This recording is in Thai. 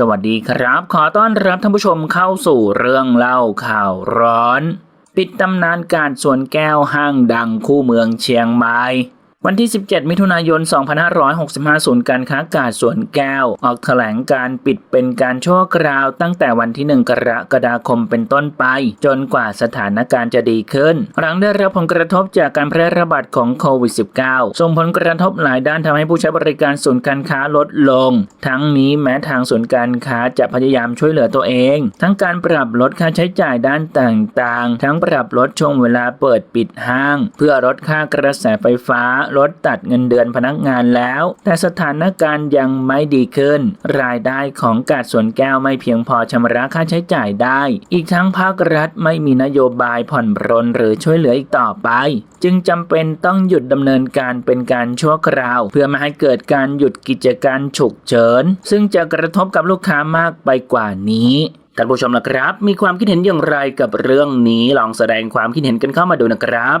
สวัสดีครับ ขอต้อนรับท่านผู้ชมเข้าสู่เรื่องเล่าข่าวร้อน ปิดตำนานการสวนแก้วห้างดังคู่เมืองเชียงใหม่ วันที่ 17 มิถุนายน 2565 ศูนย์การค้ากาดสวนแก้ว ออกแถลงการปิดเป็นการชั่วคราวตั้งแต่วันที่ 1 กรกฎาคมเป็นต้นไป จนกว่าสถานการณ์จะดีขึ้น หลังได้รับผลกระทบจากการแพร่ระบาดของโควิด -19 ส่งผลกระทบหลายด้านทำให้ผู้ใช้บริการศูนย์การค้าลดลง ทั้งนี้แม้ทางศูนย์การค้าจะพยายามช่วยเหลือตัวเอง ทั้งการปรับลดค่าใช้จ่ายด้านต่างๆ ทั้งปรับลดช่วงเวลาเปิดปิดห้าง เพื่อลดค่ากระแสไฟฟ้าลดตัดเงินเดือนพนักงานแล้ว แต่สถานการณ์ยังไม่ดีขึ้น รายได้ของกาดสวนแก้วไม่เพียงพอชำระค่าใช้จ่ายได้ อีกทั้งภาครัฐไม่มีนโยบายผ่อนปรนหรือช่วยเหลืออีกต่อไป จึงจำเป็นต้องหยุดดำเนินการเป็นการชั่วคราว เพื่อไม่ให้เกิดการหยุดกิจการฉุกเฉินซึ่งจะกระทบกับลูกค้ามากไปกว่านี้ท่านผู้ชมนะครับ มีความคิดเห็นอย่างไรกับเรื่องนี้ลองแสดงความคิดเห็นกันเข้ามาดูนะครับ